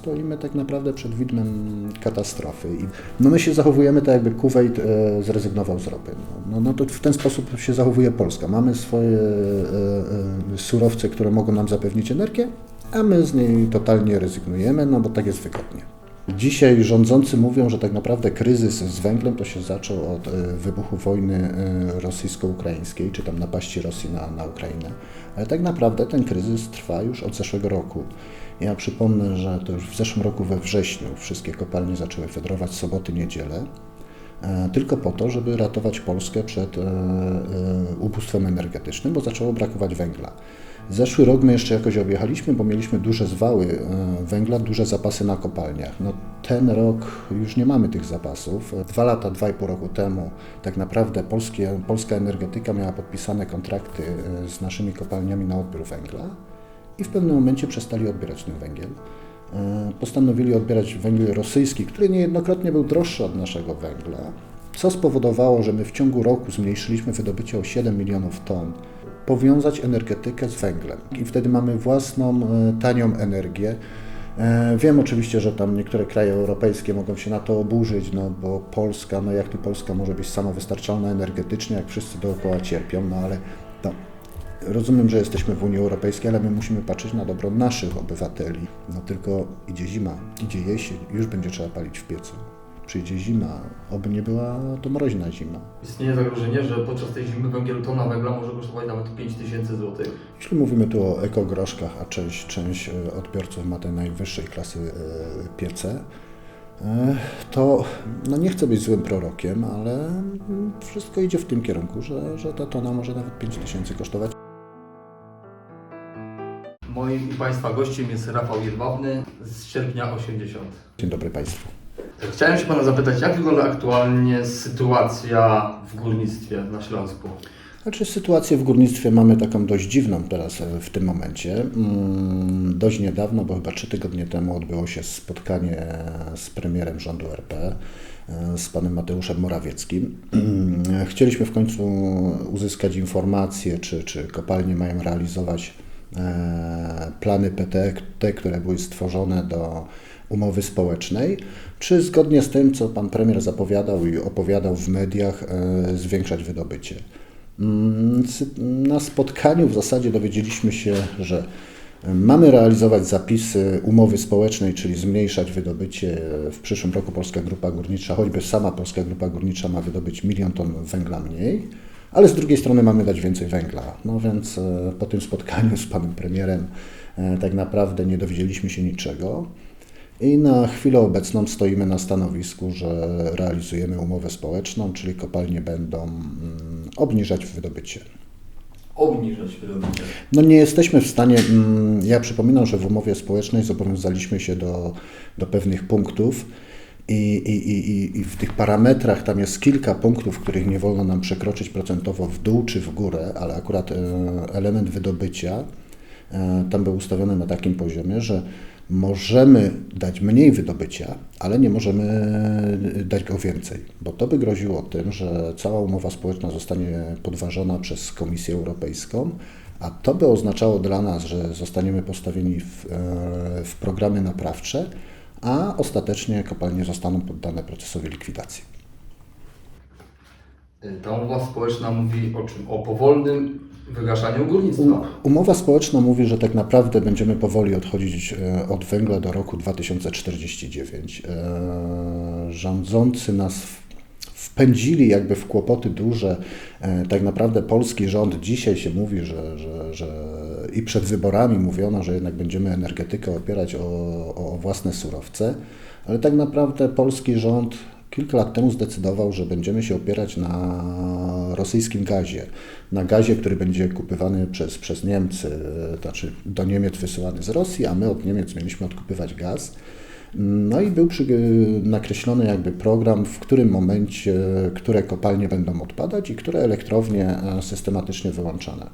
Stoimy tak naprawdę przed widmem katastrofy. No my się zachowujemy tak, jakby Kuwait e, zrezygnował z ropy. No, no, no to w ten sposób się zachowuje Polska. Mamy swoje e, e, surowce, które mogą nam zapewnić energię, a my z niej totalnie rezygnujemy, no bo tak jest wygodnie. Dzisiaj rządzący mówią, że tak naprawdę kryzys z węglem to się zaczął od wybuchu wojny rosyjsko-ukraińskiej, czy tam napaści Rosji na, na Ukrainę. Ale tak naprawdę ten kryzys trwa już od zeszłego roku. Ja przypomnę, że to już w zeszłym roku we wrześniu wszystkie kopalnie zaczęły fedrować soboty, niedzielę, e, tylko po to, żeby ratować Polskę przed e, e, ubóstwem energetycznym, bo zaczęło brakować węgla. Zeszły rok my jeszcze jakoś objechaliśmy, bo mieliśmy duże zwały węgla, duże zapasy na kopalniach. No, ten rok już nie mamy tych zapasów. Dwa lata, dwa i pół roku temu tak naprawdę polskie, polska energetyka miała podpisane kontrakty z naszymi kopalniami na odbiór węgla i w pewnym momencie przestali odbierać ten węgiel. E, Postanowili odbierać węgiel rosyjski, który niejednokrotnie był droższy od naszego węgla, co spowodowało, że my w ciągu roku zmniejszyliśmy wydobycie o 7 milionów ton. Powiązać energetykę z węglem i wtedy mamy własną, e, tanią energię. E, Wiem oczywiście, że tam niektóre kraje europejskie mogą się na to oburzyć, no bo Polska, no jak tu Polska może być samowystarczalna energetycznie, jak wszyscy dookoła cierpią, no ale no, Rozumiem, że jesteśmy w Unii Europejskiej, ale my musimy patrzeć na dobro naszych obywateli. No tylko idzie zima, idzie jesień, już będzie trzeba palić w piecu. Przyjdzie zima, oby nie była to mroźna zima. Istnieje zagrożenie, że podczas tej zimy węgiel tona węgla może kosztować nawet 5000 zł. Jeśli mówimy tu o ekogroszkach, a część, część e, odbiorców ma te najwyższej klasy e, piece, e, to no nie chcę być złym prorokiem, ale wszystko idzie w tym kierunku, że, że ta tona może nawet 5 tysięcy kosztować. Moim i Państwa gościem jest Rafał Jedwabny z sierpnia 80. Dzień dobry Państwu. Chciałem się Pana zapytać, jak wygląda aktualnie sytuacja w górnictwie na Śląsku? Znaczy sytuację w górnictwie mamy taką dość dziwną teraz e, w tym momencie. Mm, Dość niedawno, bo chyba trzy tygodnie temu odbyło się spotkanie z premierem rządu RP, e, z panem Mateuszem Morawieckim. Chcieliśmy w końcu uzyskać informacje, czy, czy kopalnie mają realizować e, plany PT, te, które były stworzone do umowy społecznej, czy zgodnie z tym, co pan premier zapowiadał i opowiadał w mediach, e, zwiększać wydobycie. Mm, Na spotkaniu w zasadzie dowiedzieliśmy się, że mamy realizować zapisy umowy społecznej, czyli zmniejszać wydobycie. W przyszłym roku Polska Grupa Górnicza, choćby sama Polska Grupa Górnicza ma wydobyć milion ton węgla mniej, ale z drugiej strony mamy dać więcej węgla. No więc e, po tym spotkaniu z panem premierem e, tak naprawdę nie dowiedzieliśmy się niczego. I na chwilę obecną stoimy na stanowisku, że realizujemy umowę społeczną, czyli kopalnie będą mm, obniżać wydobycie. Obniżać wydobycie. No nie jesteśmy w stanie, mm, ja przypominam, że w umowie społecznej zobowiązaliśmy się do, do pewnych punktów i, i, i, i- w tych parametrach tam jest kilka punktów, których nie wolno nam przekroczyć procentowo w dół czy w górę, ale akurat e, element wydobycia e, tam był ustawiony na takim poziomie, że możemy dać mniej wydobycia, ale nie możemy dać go więcej, bo to by groziło tym, że cała umowa społeczna zostanie podważona przez Komisję Europejską, a to by oznaczało dla nas, że zostaniemy postawieni w, e, w programy naprawcze, a ostatecznie kopalnie zostaną poddane procesowi likwidacji. Ta umowa społeczna mówi o czym? O powolnym wygaszaniu górnictwa. U- Umowa społeczna mówi, że tak naprawdę będziemy powoli odchodzić e, od węgla do roku 2049. E, Rządzący nas w- wpędzili jakby w kłopoty duże. E, Tak naprawdę polski rząd dzisiaj się mówi, że, że, że i przed wyborami mówiono, że jednak będziemy energetykę opierać o, o własne surowce, ale tak naprawdę polski rząd kilka lat temu zdecydował, że będziemy się opierać na rosyjskim gazie, na gazie, który będzie kupywany przez, przez Niemcy, e, znaczy do Niemiec wysyłany z Rosji, a my od Niemiec mieliśmy odkupywać gaz. No i był przy, nakreślony jakby program, w którym momencie, które kopalnie będą odpadać i które elektrownie e, systematycznie wyłączane.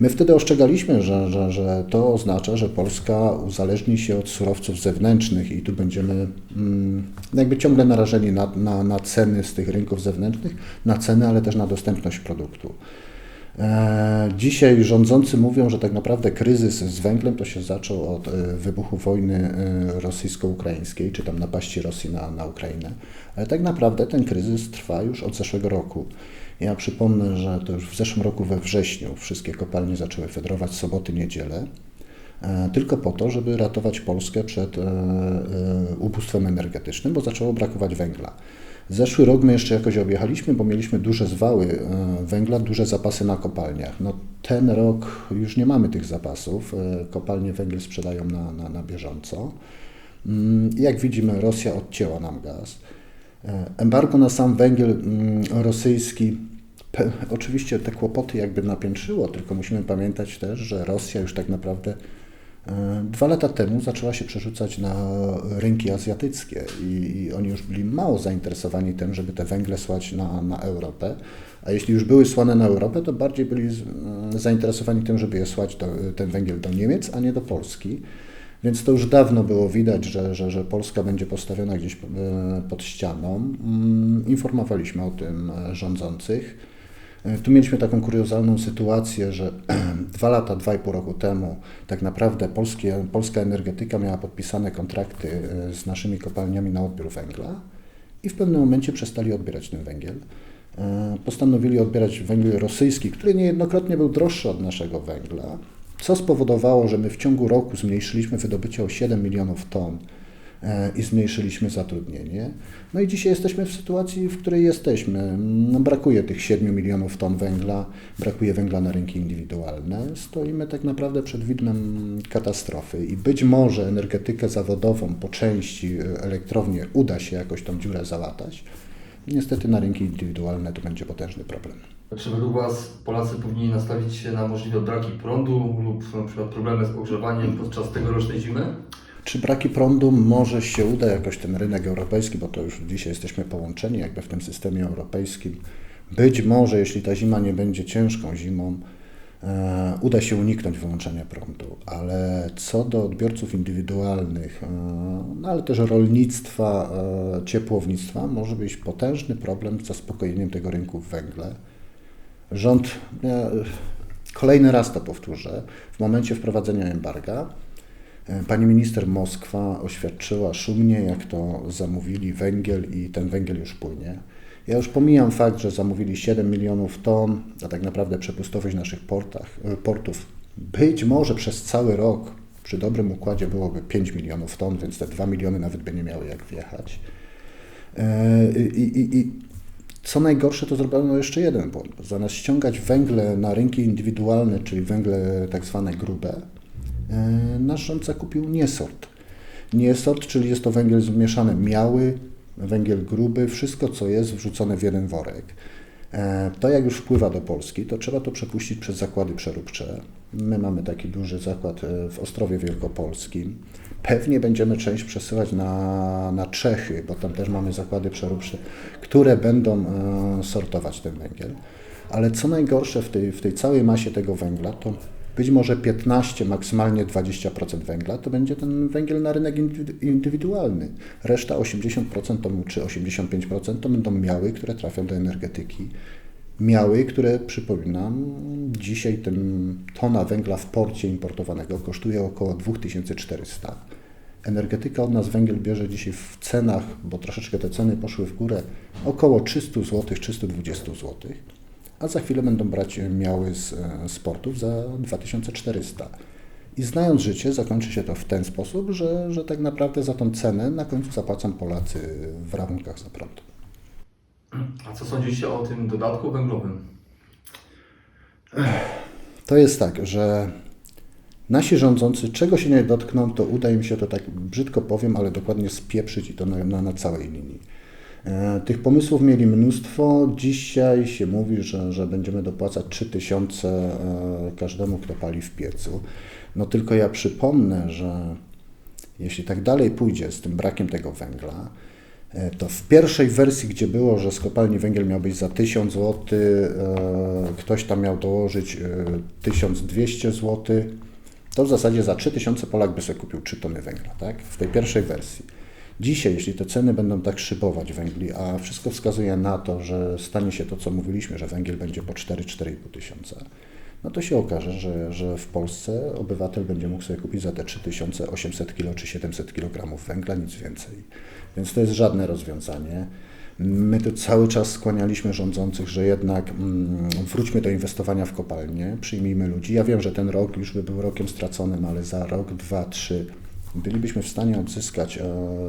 My wtedy ostrzegaliśmy, że, że, że to oznacza, że Polska uzależni się od surowców zewnętrznych i tu będziemy mm, jakby ciągle narażeni na, na, na ceny z tych rynków zewnętrznych, na ceny, ale też na dostępność produktu. E, Dzisiaj rządzący mówią, że tak naprawdę kryzys z węglem to się zaczął od e, wybuchu wojny e, rosyjsko-ukraińskiej, czy tam napaści Rosji na, na Ukrainę. Ale tak naprawdę ten kryzys trwa już od zeszłego roku. Ja przypomnę, że to już w zeszłym roku we wrześniu wszystkie kopalnie zaczęły fedrować soboty, niedzielę, tylko po to, żeby ratować Polskę przed ubóstwem energetycznym, bo zaczęło brakować węgla. Zeszły rok my jeszcze jakoś objechaliśmy, bo mieliśmy duże zwały e, węgla, duże zapasy na kopalniach. No, ten rok już nie mamy tych zapasów. e, Kopalnie węgiel sprzedają na, na, na bieżąco. Mm, Jak widzimy, Rosja odcięła nam gaz. E, Embargo na sam węgiel mm, rosyjski oczywiście te kłopoty jakby napiętrzyło, tylko musimy pamiętać też, że Rosja już tak naprawdę dwa lata temu zaczęła się przerzucać na rynki azjatyckie i, i oni już byli mało zainteresowani tym, żeby te węgle słać na, na Europę, a jeśli już były słane na Europę, to bardziej byli mm, zainteresowani tym, żeby je słać do, ten węgiel do Niemiec, a nie do Polski. Więc to już dawno było widać, że, że, że Polska będzie postawiona gdzieś e, pod ścianą. Mm, Informowaliśmy o tym e, rządzących. E, Tu mieliśmy taką kuriozalną sytuację, że dwa lata, dwa i pół roku temu tak naprawdę polskie, polska energetyka miała podpisane kontrakty e, z naszymi kopalniami na odbiór węgla i w pewnym momencie przestali odbierać ten węgiel. E, Postanowili odbierać węgiel rosyjski, który niejednokrotnie był droższy od naszego węgla, co spowodowało, że my w ciągu roku zmniejszyliśmy wydobycie o 7 milionów ton i zmniejszyliśmy zatrudnienie. No i dzisiaj jesteśmy w sytuacji, w której jesteśmy. No, brakuje tych 7 milionów ton węgla, brakuje węgla na rynki indywidualne. Stoimy tak naprawdę przed widmem katastrofy i być może energetykę zawodową po części e, elektrownie uda się jakoś tą dziurę załatać. Niestety na rynki indywidualne to będzie potężny problem. Czy według Was Polacy powinni nastawić się na możliwe braki prądu lub na przykład problemy z ogrzewaniem podczas tegorocznej zimy? Czy braki prądu może się uda jakoś ten rynek europejski, bo to już dzisiaj jesteśmy połączeni jakby w tym systemie europejskim. Być może, jeśli ta zima nie będzie ciężką zimą, e, uda się uniknąć wyłączenia prądu, ale co do odbiorców indywidualnych, e, no ale też rolnictwa, e, ciepłownictwa, może być potężny problem z zaspokojeniem tego rynku w węgle. Rząd, kolejny raz to powtórzę, w momencie wprowadzenia embarga, pani minister Moskwa oświadczyła szumnie, jak to zamówili węgiel i ten węgiel już płynie. Ja już pomijam fakt, że zamówili 7 milionów ton, a tak naprawdę przepustowość naszych portach, e, portów być może przez cały rok przy dobrym układzie byłoby 5 milionów ton, więc te 2 miliony nawet by nie miały jak wjechać. E, I, i, i co najgorsze, to zrobiono jeszcze jeden błąd. Zamiast ściągać węgle na rynki indywidualne, czyli węgle tak zwane grube, e, nasz rząd zakupił niesort. Niesort, czyli jest to węgiel zmieszany miały, węgiel gruby, wszystko co jest wrzucone w jeden worek. E, To jak już wpływa do Polski, to trzeba to przepuścić przez zakłady przeróbcze. My mamy taki duży zakład e, w Ostrowie Wielkopolskim. Pewnie będziemy część przesyłać na, na Czechy, bo tam też mamy zakłady przeróbcze, które będą e, sortować ten węgiel. Ale co najgorsze w tej, w tej całej masie tego węgla, to być może 15, maksymalnie 20% węgla to będzie ten węgiel na rynek indywidu- indywidualny. Reszta 80% to, czy 85% to będą miały, które trafią do energetyki. Miały, które przypominam, dzisiaj ten tona węgla w porcie importowanego kosztuje około 2400. Energetyka od nas węgiel bierze dzisiaj w cenach, bo troszeczkę te ceny poszły w górę, około 300 zł, 320 zł a za chwilę będą brać miały z, e, z portów za 2400. I znając życie, zakończy się to w ten sposób, że, że tak naprawdę za tą cenę na końcu zapłacą Polacy w rachunkach za prąd. A co sądzicie o tym dodatku węglowym? To jest tak, że nasi rządzący, czego się nie dotkną, to uda im się to tak brzydko powiem, ale dokładnie spieprzyć i to na, na, na całej linii. E, Tych pomysłów mieli mnóstwo. Dzisiaj się mówi, że, że będziemy dopłacać 3000 e, każdemu, kto pali w piecu. No tylko ja przypomnę, że jeśli tak dalej pójdzie z tym brakiem tego węgla, e, to w pierwszej wersji, gdzie było, że z kopalni węgiel miał być za 1000 zł, ktoś tam miał dołożyć e, 1200 zł, to w zasadzie za 3000 Polak by sobie kupił 3 tony węgla, tak? W tej pierwszej wersji. Dzisiaj, jeśli te ceny będą tak szybować węgli, a wszystko wskazuje na to, że stanie się to, co mówiliśmy, że węgiel będzie po 4-4,5 tysiąca, no to się okaże, że, że w Polsce obywatel będzie mógł sobie kupić za te 3800 kg czy 700 kg węgla, nic więcej. Więc to jest żadne rozwiązanie. My tu cały czas skłanialiśmy rządzących, że jednak mm, wróćmy do inwestowania w kopalnie, przyjmijmy ludzi. Ja wiem, że ten rok już by był rokiem straconym, ale za rok, dwa, trzy bylibyśmy w stanie odzyskać e,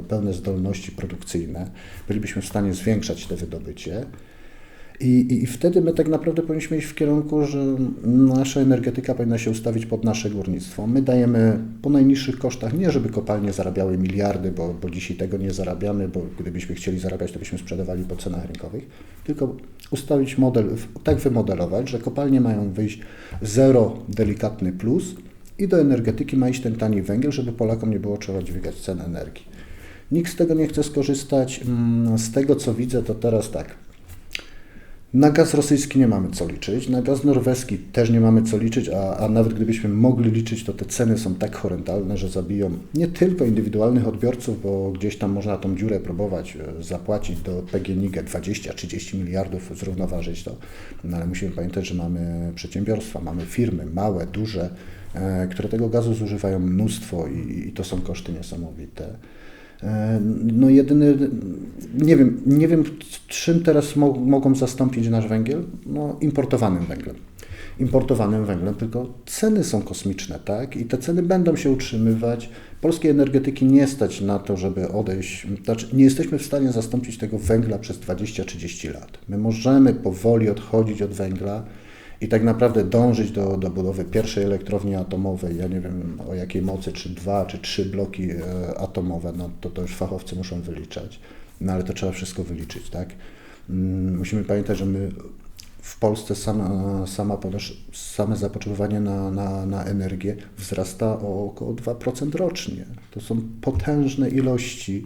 pełne zdolności produkcyjne, bylibyśmy w stanie zwiększać te wydobycie. I, i, I wtedy my tak naprawdę powinniśmy iść w kierunku, że nasza energetyka powinna się ustawić pod nasze górnictwo. My dajemy po najniższych kosztach, nie żeby kopalnie zarabiały miliardy, bo, bo dzisiaj tego nie zarabiamy, bo gdybyśmy chcieli zarabiać, to byśmy sprzedawali po cenach rynkowych, tylko ustawić model, tak wymodelować, że kopalnie mają wyjść zero delikatny plus i do energetyki ma iść ten tani węgiel, żeby Polakom nie było trzeba dźwigać cen energii. Nikt z tego nie chce skorzystać. Mm, Z tego co widzę, to teraz tak. Na gaz rosyjski nie mamy co liczyć, na gaz norweski też nie mamy co liczyć, a, a nawet gdybyśmy mogli liczyć, to te ceny są tak horrendalne, że zabiją nie tylko indywidualnych odbiorców, bo gdzieś tam można tą dziurę próbować e, zapłacić do PGNiG 20-30 miliardów, zrównoważyć to, no ale musimy pamiętać, że mamy przedsiębiorstwa, mamy firmy małe, duże, które tego gazu zużywają mnóstwo i, i to są koszty niesamowite. E, No jedyny, nie wiem, nie wiem czym teraz mo mogą zastąpić nasz węgiel? No importowanym węglem. Importowanym węglem, tylko ceny są kosmiczne, tak? I te ceny będą się utrzymywać. Polskiej energetyki nie stać na to, żeby odejść, znaczy nie jesteśmy w stanie zastąpić tego węgla przez 20-30 lat. My możemy powoli odchodzić od węgla, i tak naprawdę dążyć do, do budowy pierwszej elektrowni atomowej, ja nie wiem o jakiej mocy, czy dwa, czy trzy bloki e, atomowe, no to, to już fachowcy muszą wyliczać, no ale to trzeba wszystko wyliczyć, tak? Mm, Musimy pamiętać, że my w Polsce sama, sama same zapotrzebowanie na, na, na energię wzrasta o około 2% rocznie. To są potężne ilości.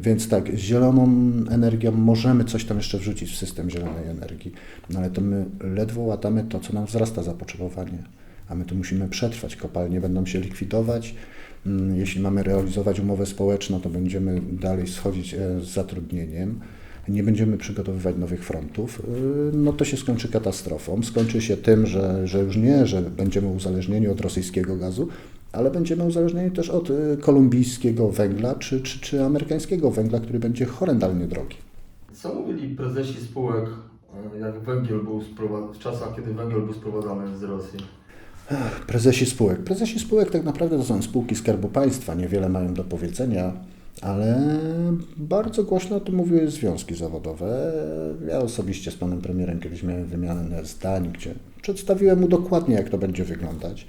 Więc tak, zieloną energią możemy coś tam jeszcze wrzucić w system zielonej energii, no ale to my ledwo łatamy to, co nam wzrasta zapotrzebowanie, a my tu musimy przetrwać. Kopalnie będą się likwidować. Mm, Jeśli mamy realizować umowę społeczną, to będziemy dalej schodzić e, z zatrudnieniem. Nie będziemy przygotowywać nowych frontów, y, no to się skończy katastrofą. Skończy się tym, że, że już nie, że będziemy uzależnieni od rosyjskiego gazu, ale będziemy uzależnieni też od y, kolumbijskiego węgla czy, czy, czy amerykańskiego węgla, który będzie horrendalnie drogi. Co mówili prezesi spółek, e, jak węgiel był sprowadzany, w czasach, kiedy węgiel był sprowadzany z Rosji? Prezesi spółek. Prezesi spółek tak naprawdę to są spółki Skarbu Państwa, niewiele mają do powiedzenia, ale bardzo głośno o tym mówiły związki zawodowe. Ja osobiście z panem premierem kiedyś miałem wymianę zdań, gdzie przedstawiłem mu dokładnie, jak to będzie wyglądać.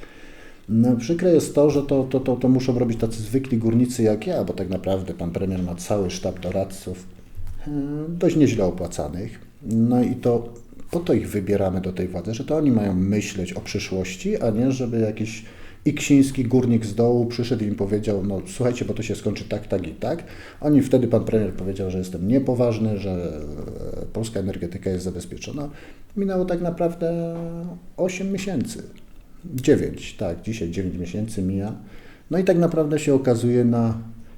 No, przykre jest to, że to, to, to, to muszą robić tacy zwykli górnicy jak ja, bo tak naprawdę pan premier ma cały sztab doradców, e, dość nieźle opłacanych. No i to po to ich wybieramy do tej władzy, że to oni mają myśleć o przyszłości, a nie żeby jakiś iksiński górnik z dołu przyszedł i im powiedział, no słuchajcie, bo to się skończy tak, tak i tak. Oni wtedy, pan premier powiedział, że jestem niepoważny, że e, polska energetyka jest zabezpieczona. Minęło tak naprawdę 8 miesięcy. 9, tak, dzisiaj 9 miesięcy mija. No i tak naprawdę się okazuje na,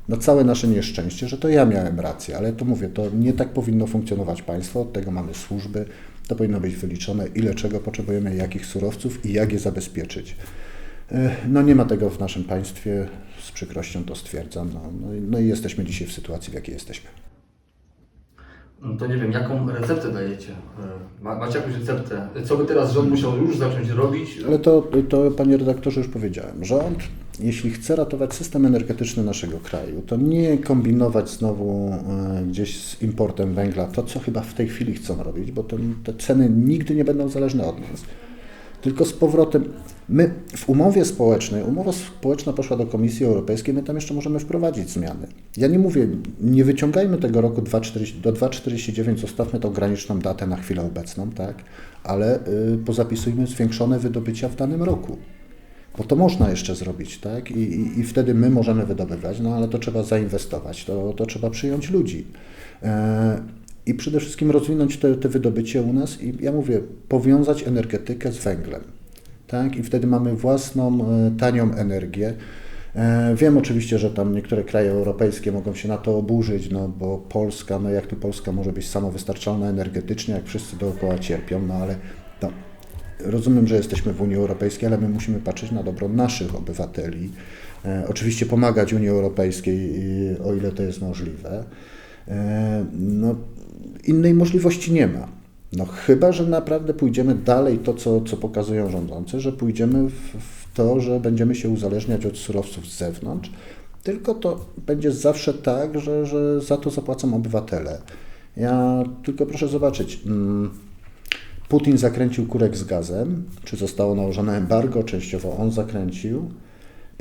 na całe nasze nieszczęście, że to ja miałem rację, ale to mówię, to nie tak powinno funkcjonować państwo, od tego mamy służby, to powinno być wyliczone, ile czego potrzebujemy, jakich surowców i jak je zabezpieczyć. E, No nie ma tego w naszym państwie, z przykrością to stwierdzam, no, no, i- no i jesteśmy dzisiaj w sytuacji, w jakiej jesteśmy. No to nie wiem, jaką receptę dajecie? E, Ma, macie jakąś receptę? Co by teraz rząd musiał już zacząć robić? Ale to, to, panie redaktorze, już powiedziałem. Rząd, jeśli chce ratować system energetyczny naszego kraju, to nie kombinować znowu e, gdzieś z importem węgla, to co chyba w tej chwili chcą robić, bo te ceny nigdy nie będą zależne od nas. Tylko z powrotem, my w umowie społecznej, umowa społeczna poszła do Komisji Europejskiej, my tam jeszcze możemy wprowadzić zmiany. Ja nie mówię, nie wyciągajmy tego roku 2,40 do 2,49, zostawmy tą graniczną datę na chwilę obecną, tak, ale y, pozapisujmy zwiększone wydobycia w danym roku. Bo to można jeszcze zrobić, tak? I, i, I wtedy my możemy wydobywać, no ale to trzeba zainwestować, to, to trzeba przyjąć ludzi. E, I przede wszystkim rozwinąć te, te wydobycie u nas i ja mówię, powiązać energetykę z węglem, tak? I wtedy mamy własną, e, tanią energię. E, Wiem oczywiście, że tam niektóre kraje europejskie mogą się na to oburzyć, no bo Polska, no jak tu Polska może być samowystarczalna energetycznie, jak wszyscy dookoła cierpią, no ale to, rozumiem, że jesteśmy w Unii Europejskiej, ale my musimy patrzeć na dobro naszych obywateli. E, oczywiście pomagać Unii Europejskiej, o ile to jest możliwe. No, innej możliwości nie ma. No chyba, że naprawdę pójdziemy dalej to, co, co pokazują rządzący, że pójdziemy w, w to, że będziemy się uzależniać od surowców z zewnątrz, tylko to będzie zawsze tak, że, że za to zapłacą obywatele. Ja tylko proszę zobaczyć, mm, Putin zakręcił kurek z gazem, czy zostało nałożone embargo, częściowo on zakręcił.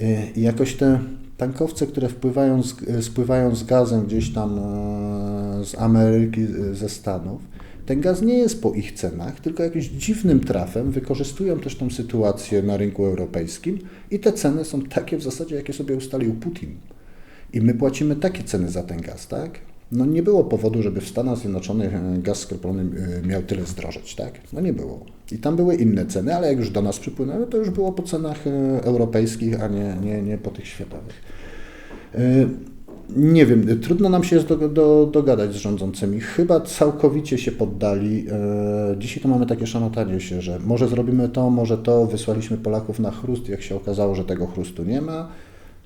Y, I jakoś te tankowce, które wpływają z, y, spływają z gazem gdzieś tam e, z Ameryki, y, ze Stanów, ten gaz nie jest po ich cenach, tylko jakimś dziwnym trafem wykorzystują też tą sytuację na rynku europejskim i te ceny są takie w zasadzie, jakie sobie ustalił Putin. I my płacimy takie ceny za ten gaz, tak? No nie było powodu, żeby w Stanach Zjednoczonych e, gaz skroplony e, miał tyle zdrożeć, tak? No nie było. I tam były inne ceny, ale jak już do nas przypłynęły, to już było po cenach e, europejskich, a nie, nie, nie po tych światowych. Nie wiem, trudno nam się do, do, dogadać z rządzącymi. Chyba całkowicie się poddali. Dzisiaj to mamy takie szamotanie się, że może zrobimy to, może to. Wysłaliśmy Polaków na chrust. Jak się okazało, że tego chrustu nie ma,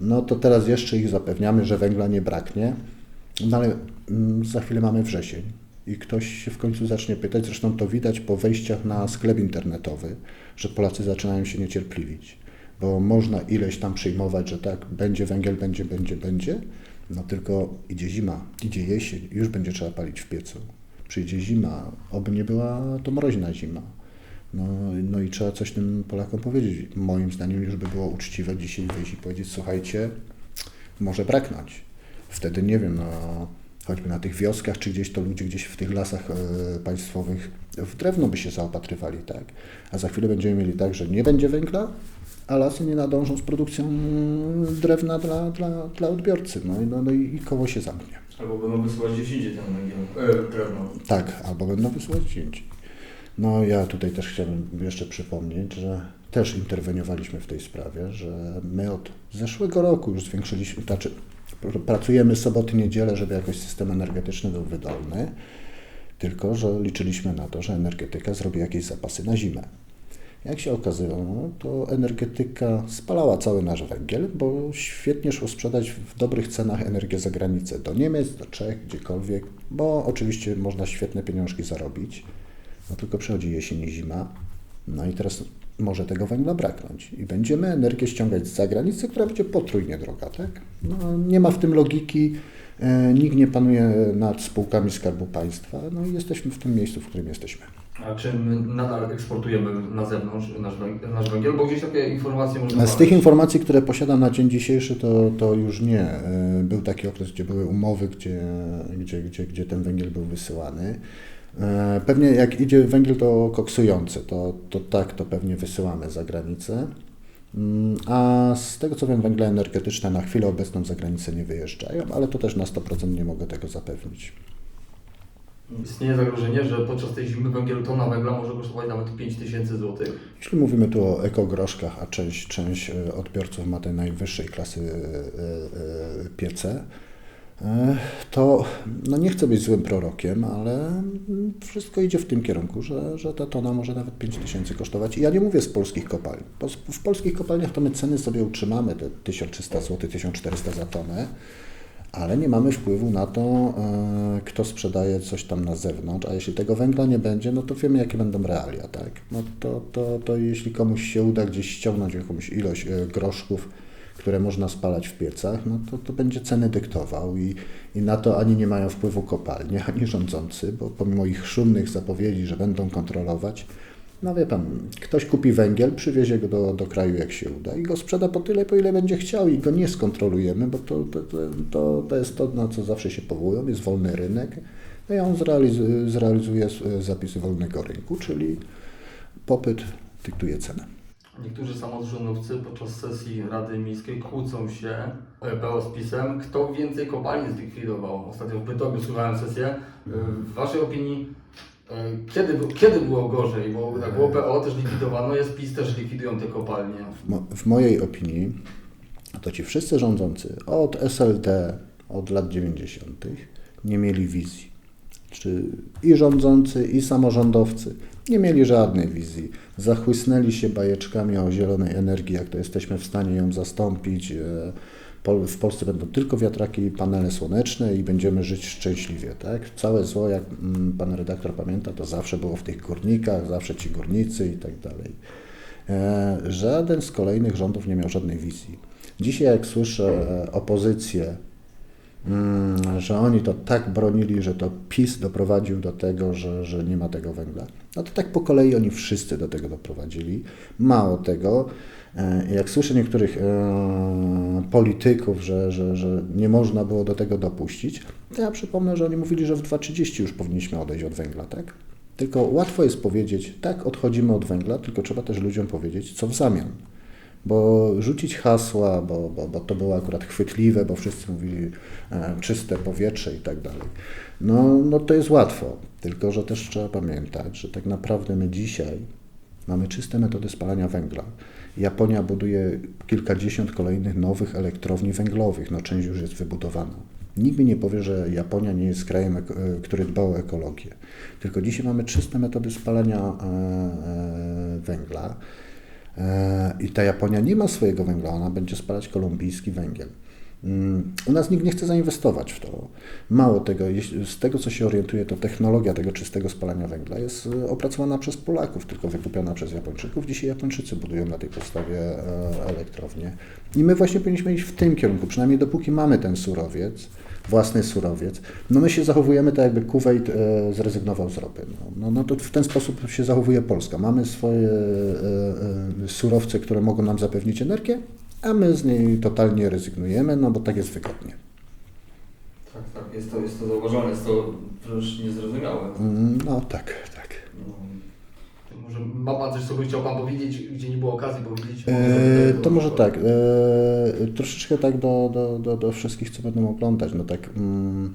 no to teraz jeszcze ich zapewniamy, że węgla nie braknie. No ale mm, za chwilę mamy wrzesień i ktoś się w końcu zacznie pytać, zresztą to widać po wejściach na sklep internetowy, że Polacy zaczynają się niecierpliwić, bo można ileś tam przyjmować, że tak, będzie węgiel, będzie, będzie, będzie, no tylko idzie zima, idzie jesień, już będzie trzeba palić w piecu. Przyjdzie zima, oby nie była to mroźna zima. No, no i trzeba coś tym Polakom powiedzieć. Moim zdaniem już by było uczciwe dzisiaj wyjść i powiedzieć, słuchajcie, może braknąć. Wtedy nie wiem, no, choćby na tych wioskach, czy gdzieś to ludzie gdzieś w tych lasach e, państwowych w drewno by się zaopatrywali, tak. A za chwilę będziemy mieli tak, że nie będzie węgla, a lasy nie nadążą z produkcją drewna dla, dla, dla odbiorcy. No, i- no, no i koło się zamknie. Albo będą wysyłać gdzieś indziej ten węgiel, e, drewno. Tak, albo będą wysyłać zdjęć. No ja tutaj też chciałbym jeszcze przypomnieć, że też interweniowaliśmy w tej sprawie, że my od zeszłego roku już zwiększyliśmy, znaczy pracujemy soboty, niedzielę, żeby jakoś system energetyczny był wydolny, tylko że liczyliśmy na to, że energetyka zrobi jakieś zapasy na zimę. Jak się okazało, to energetyka spalała cały nasz węgiel, bo świetnie szło sprzedać w dobrych cenach energię za granicę, do Niemiec, do Czech, gdziekolwiek, bo oczywiście można świetne pieniążki zarobić, no tylko przychodzi jesień i zima, no i teraz może tego węgla braknąć i będziemy energię ściągać z zagranicy, która będzie potrójnie droga, tak? No, nie ma w tym logiki, e, nikt nie panuje nad spółkami Skarbu Państwa, no i jesteśmy w tym miejscu, w którym jesteśmy. A czy my nadal eksportujemy na zewnątrz nasz węgiel? Bo gdzieś takie informacje można Z tych informacji, które posiadam na dzień dzisiejszy, to, to już nie. E, Był taki okres, gdzie były umowy, gdzie, gdzie, gdzie, gdzie ten węgiel był wysyłany. E, Pewnie jak idzie węgiel to koksujący, to, to tak, to pewnie wysyłamy za granicę. Mm, A z tego co wiem, węgle energetyczne na chwilę obecną za granicę nie wyjeżdżają, ale to też na 100% nie mogę tego zapewnić. Istnieje zagrożenie, że podczas tej zimy węgiel, tona węgla może kosztować nawet 5000 zł. Jeśli mówimy tu o ekogroszkach, a część, część e, odbiorców ma te najwyższej klasy e, piece, to no nie chcę być złym prorokiem, ale wszystko idzie w tym kierunku, że, że ta tona może nawet 5 tysięcy kosztować. I ja nie mówię z polskich kopalń. W polskich kopalniach to my ceny sobie utrzymamy, te 1300 zł, 1400 za tonę, ale nie mamy wpływu na to, e, kto sprzedaje coś tam na zewnątrz, a jeśli tego węgla nie będzie, no to wiemy, jakie będą realia, tak? No to, to, to jeśli komuś się uda gdzieś ściągnąć jakąś ilość e, groszków, które można spalać w piecach, no to, to będzie ceny dyktował i, i na to ani nie mają wpływu kopalnie, ani rządzący, bo pomimo ich szumnych zapowiedzi, że będą kontrolować, no wie pan, ktoś kupi węgiel, przywiezie go do, do kraju jak się uda i go sprzeda po tyle, po ile będzie chciał i go nie skontrolujemy, bo to, to, to, to, jest to, na co zawsze się powołują, jest wolny rynek, no i on zrealiz- zrealizuje s- zapisy wolnego rynku, czyli popyt dyktuje cenę. Niektórzy samorządowcy podczas sesji Rady Miejskiej kłócą się e, PO z PiSem, kto więcej kopalni zlikwidował. Ostatnio w Bytomiu słuchałem sesję. E, W Waszej opinii, e, kiedy, kiedy było gorzej? Bo tak było PO też likwidowano, jest PiS też likwidują te kopalnie. W, mo- w mojej opinii to ci wszyscy rządzący od SLD, od lat 90. nie mieli wizji. Czy i rządzący, i samorządowcy nie mieli żadnej wizji. Zachłysnęli się bajeczkami o zielonej energii, jak to jesteśmy w stanie ją zastąpić. e, W Polsce będą tylko wiatraki i panele słoneczne i będziemy żyć szczęśliwie. Tak? Całe zło, jak mm, pan redaktor pamięta, to zawsze było w tych górnikach, zawsze ci górnicy i tak dalej. E, Żaden z kolejnych rządów nie miał żadnej wizji. Dzisiaj, jak słyszę e, opozycję, że oni to tak bronili, że to PiS doprowadził do tego, że, że nie ma tego węgla, no to tak po kolei oni wszyscy do tego doprowadzili. Mało tego, e, jak słyszę niektórych e, polityków, że, że, że nie można było do tego dopuścić, to ja przypomnę, że oni mówili, że w 2030 już powinniśmy odejść od węgla, tak? Tylko łatwo jest powiedzieć, tak, odchodzimy od węgla, tylko trzeba też ludziom powiedzieć, co w zamian. Bo rzucić hasła, bo, bo, bo to było akurat chwytliwe, bo wszyscy mówili e, czyste powietrze i tak dalej. No, no to jest łatwo, tylko że też trzeba pamiętać, że tak naprawdę my dzisiaj mamy czyste metody spalania węgla. Japonia buduje kilkadziesiąt kolejnych nowych elektrowni węglowych, no część już jest wybudowana. Nikt mi nie powie, że Japonia nie jest krajem, e, który dba o ekologię. Tylko dzisiaj mamy czyste metody spalania e, e, węgla. E, I ta Japonia nie ma swojego węgla, ona będzie spalać kolumbijski węgiel. Mm, U nas nikt nie chce zainwestować w to. Mało tego, z tego co się orientuję, to technologia tego czystego spalania węgla jest e, opracowana przez Polaków, tylko wykupiona przez Japończyków. Dzisiaj Japończycy budują na tej podstawie e, elektrownie. I my właśnie powinniśmy iść w tym kierunku, przynajmniej dopóki mamy ten surowiec, własny surowiec. No my się zachowujemy tak, jakby Kuwait e, zrezygnował z ropy. No, no, no to w ten sposób się zachowuje Polska. Mamy swoje e, e, surowce, które mogą nam zapewnić energię, a my z niej totalnie rezygnujemy, no bo tak jest wygodnie. Tak, tak, jest to, jest to zauważone, jest to wręcz niezrozumiałe. Mm, No tak, tak. No, może ma Pan coś, co by chciał Pan powiedzieć, gdzie nie było okazji powiedzieć? E, to może tak, e, troszeczkę tak do, do, do, do wszystkich, co będą oglądać. No tak, mm,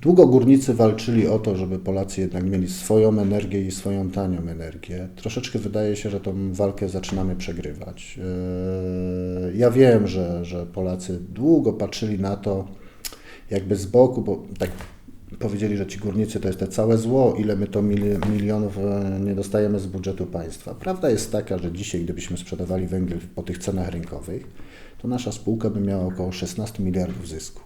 długo górnicy walczyli o to, żeby Polacy jednak mieli swoją energię i swoją tanią energię. Troszeczkę wydaje się, że tą walkę zaczynamy przegrywać. E, ja wiem, że, że Polacy długo patrzyli na to jakby z boku, bo tak powiedzieli, że ci górnicy to jest te całe zło, ile my to mili- milionów e, nie dostajemy z budżetu państwa. Prawda jest taka, że dzisiaj, gdybyśmy sprzedawali węgiel po tych cenach rynkowych, to nasza spółka by miała około 16 miliardów zysku.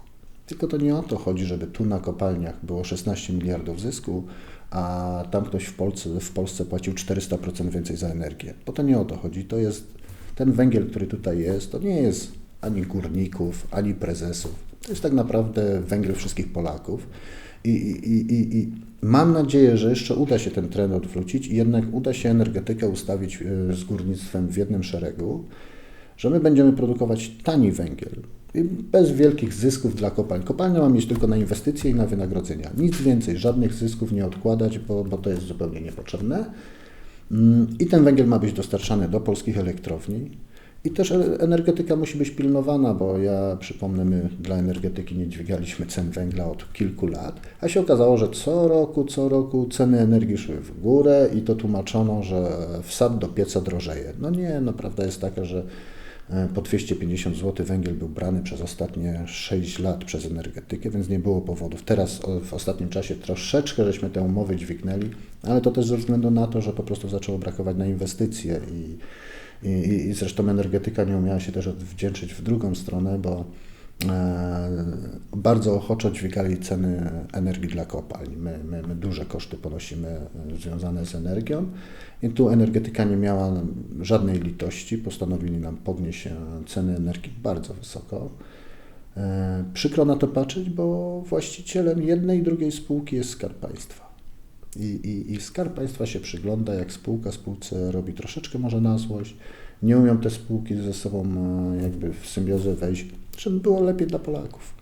Tylko to nie o to chodzi, żeby tu na kopalniach było 16 miliardów zysku, a tam ktoś w Polsce, w Polsce płacił 400% więcej za energię. Bo to nie o to chodzi. To jest ten węgiel, który tutaj jest, to nie jest ani górników, ani prezesów. To jest tak naprawdę węgiel wszystkich Polaków. I, i, i, i, mam nadzieję, że jeszcze uda się ten trend odwrócić i jednak uda się energetykę ustawić e, z górnictwem w jednym szeregu, że my będziemy produkować tani węgiel i bez wielkich zysków dla kopalń. Kopalnia ma mieć tylko na inwestycje i na wynagrodzenia. Nic więcej, żadnych zysków nie odkładać, bo, bo to jest zupełnie niepotrzebne. Mm, I ten węgiel ma być dostarczany do polskich elektrowni. I też e- energetyka musi być pilnowana, bo ja przypomnę, my dla energetyki nie dźwigaliśmy cen węgla od kilku lat, a się okazało, że co roku, co roku ceny energii szły w górę i to tłumaczono, że wsad do pieca drożeje. No nie, no prawda jest taka, że e, po 250 zł węgiel był brany przez ostatnie 6 lat przez energetykę, więc nie było powodów. Teraz w ostatnim czasie troszeczkę żeśmy te umowy dźwignęli, ale to też ze względu na to, że po prostu zaczęło brakować na inwestycje i, i, i zresztą energetyka nie umiała się też odwdzięczyć w drugą stronę, bo e, bardzo ochoczo dźwigali ceny energii dla kopalń. My, my, my duże koszty ponosimy e, związane z energią i tu energetyka nie miała żadnej litości. Postanowili nam podnieść e, ceny energii bardzo wysoko. Przykro na to patrzeć, bo właścicielem jednej i drugiej spółki jest Skarb Państwa. I, i, I Skarb Państwa się przygląda, jak spółka spółce robi troszeczkę może na złość. Nie umią te spółki ze sobą e, jakby w symbiozę wejść, żeby było lepiej dla Polaków.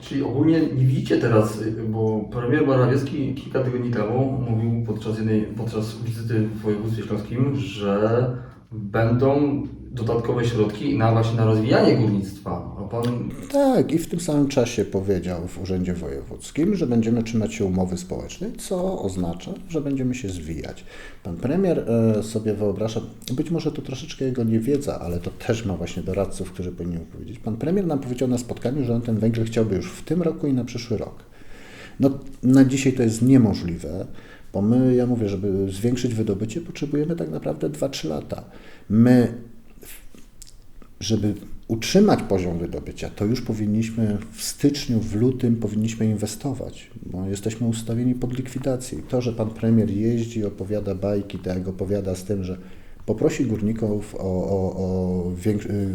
Czyli ogólnie nie widzicie teraz, y, bo premier Morawiecki kilka tygodni temu mówił podczas jednej, podczas wizyty w województwie śląskim, że będą dodatkowe środki na właśnie na rozwijanie górnictwa. Pan Tak, i w tym samym czasie powiedział w Urzędzie Wojewódzkim, że będziemy trzymać się umowy społecznej, co oznacza, że będziemy się zwijać. Pan premier e, sobie wyobraża, być może to troszeczkę jego niewiedza, ale to też ma właśnie doradców, którzy powinni powiedzieć. Pan premier nam powiedział na spotkaniu, że on ten węgiel chciałby już w tym roku i na przyszły rok. No, na dzisiaj to jest niemożliwe, bo my, ja mówię, żeby zwiększyć wydobycie, potrzebujemy tak naprawdę 2-3 lata. My żeby utrzymać poziom wydobycia, to już powinniśmy w styczniu, w lutym powinniśmy inwestować, bo jesteśmy ustawieni pod likwidację. To, że pan premier jeździ, opowiada bajki, tak opowiada z tym, że poprosi górników o, o, o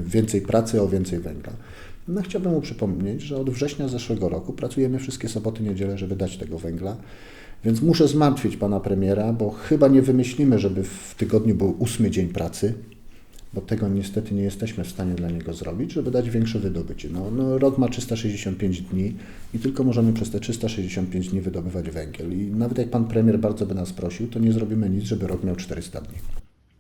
więcej pracy, o więcej węgla. No, chciałbym mu przypomnieć, że od września zeszłego roku pracujemy wszystkie soboty, niedziele, żeby dać tego węgla. Więc muszę zmartwić pana premiera, bo chyba nie wymyślimy, żeby w tygodniu był ósmy dzień pracy, bo tego niestety nie jesteśmy w stanie dla niego zrobić, żeby dać większe wydobycie. No, no, rok ma 365 dni i tylko możemy przez te 365 dni wydobywać węgiel. I nawet jak pan premier bardzo by nas prosił, to nie zrobimy nic, żeby rok miał 400 dni.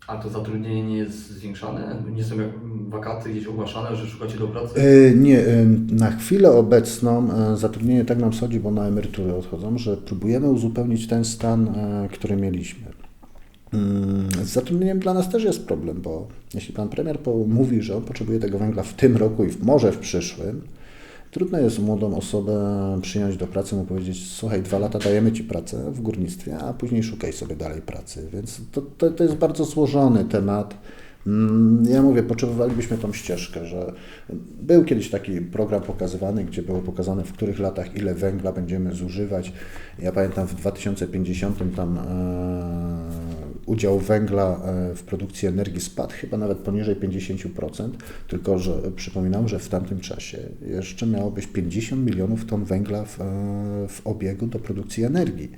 A to zatrudnienie nie jest zwiększane? Nie są jak wakaty gdzieś ogłaszane, że szukacie do pracy? E, Nie, e, na chwilę obecną e, zatrudnienie tak nam schodzi, bo na emerytury odchodzą, że próbujemy uzupełnić ten stan, który mieliśmy. Mm, Z zatrudnieniem dla nas też jest problem, bo jeśli pan premier mówi, że on potrzebuje tego węgla w tym roku i w, może w przyszłym, trudno jest młodą osobę przyjąć do pracy, mu powiedzieć, słuchaj, dwa lata dajemy ci pracę w górnictwie, a później szukaj sobie dalej pracy. Więc to, to, to jest bardzo złożony temat. Mm, Ja mówię, potrzebowalibyśmy tą ścieżkę, że był kiedyś taki program pokazywany, gdzie było pokazane, w których latach ile węgla będziemy zużywać. Ja pamiętam w 2050 tam e, udział węgla e, w produkcji energii spadł chyba nawet poniżej 50%, tylko że przypominam, że w tamtym czasie jeszcze miało być 50 milionów ton węgla w, e, w obiegu do produkcji energii.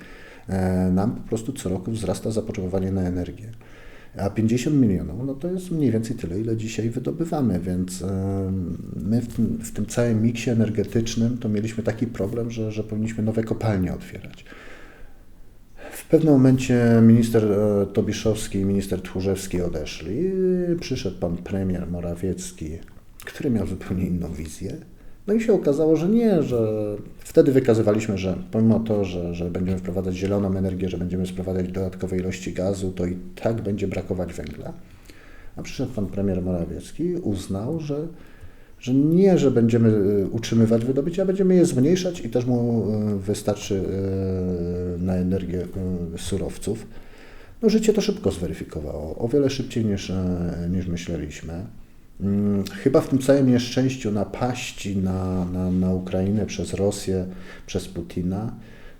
E, Nam po prostu co roku wzrasta zapotrzebowanie na energię. A 50 milionów, no to jest mniej więcej tyle, ile dzisiaj wydobywamy, więc my w tym, w tym całym miksie energetycznym to mieliśmy taki problem, że, że powinniśmy nowe kopalnie otwierać. Pewnym momencie minister e, Tobiszowski i minister Tchórzewski odeszli. Przyszedł pan premier Morawiecki, który miał zupełnie inną wizję. No i się okazało, że nie, że wtedy wykazywaliśmy, że pomimo to, że, że będziemy wprowadzać zieloną energię, że będziemy sprowadzać dodatkowe ilości gazu, to i tak będzie brakować węgla. A przyszedł pan premier Morawiecki, uznał, że, że nie, że będziemy y, utrzymywać wydobycie, a będziemy je zmniejszać i też mu y, wystarczy y, na energię surowców. No, życie to szybko zweryfikowało, o wiele szybciej niż, e, niż myśleliśmy. Mm, Chyba w tym całym nieszczęściu napaści na, na, na Ukrainę przez Rosję, przez Putina,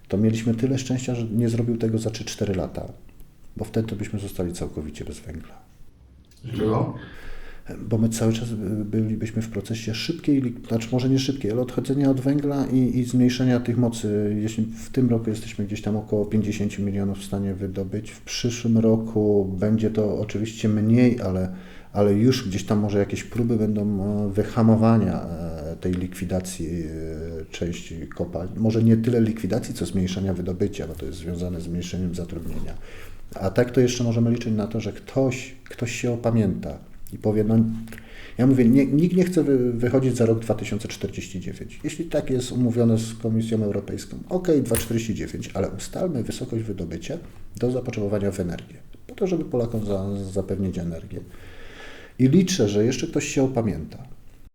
to mieliśmy tyle szczęścia, że nie zrobił tego za 3-4 lata, bo wtedy to byśmy zostali całkowicie bez węgla. Dlaczego? Bo my cały czas by- bylibyśmy w procesie szybkiej, znaczy może nie szybkiej, ale odchodzenia od węgla i, i zmniejszenia tych mocy. Jeśli w tym roku jesteśmy gdzieś tam około 50 milionów w stanie wydobyć, w przyszłym roku będzie to oczywiście mniej, ale, ale już gdzieś tam może jakieś próby będą e, wyhamowania e, tej likwidacji e, części kopalń. Może nie tyle likwidacji, co zmniejszenia wydobycia, bo to jest związane z zmniejszeniem zatrudnienia. A tak to jeszcze możemy liczyć na to, że ktoś, ktoś się opamięta i powie, no ja mówię, nie, nikt nie chce wy, wychodzić za rok 2049. Jeśli tak jest umówione z Komisją Europejską, ok, 249, ale ustalmy wysokość wydobycia do zapotrzebowania w energię, po to, żeby Polakom za, zapewnić energię. I liczę, że jeszcze ktoś się opamięta.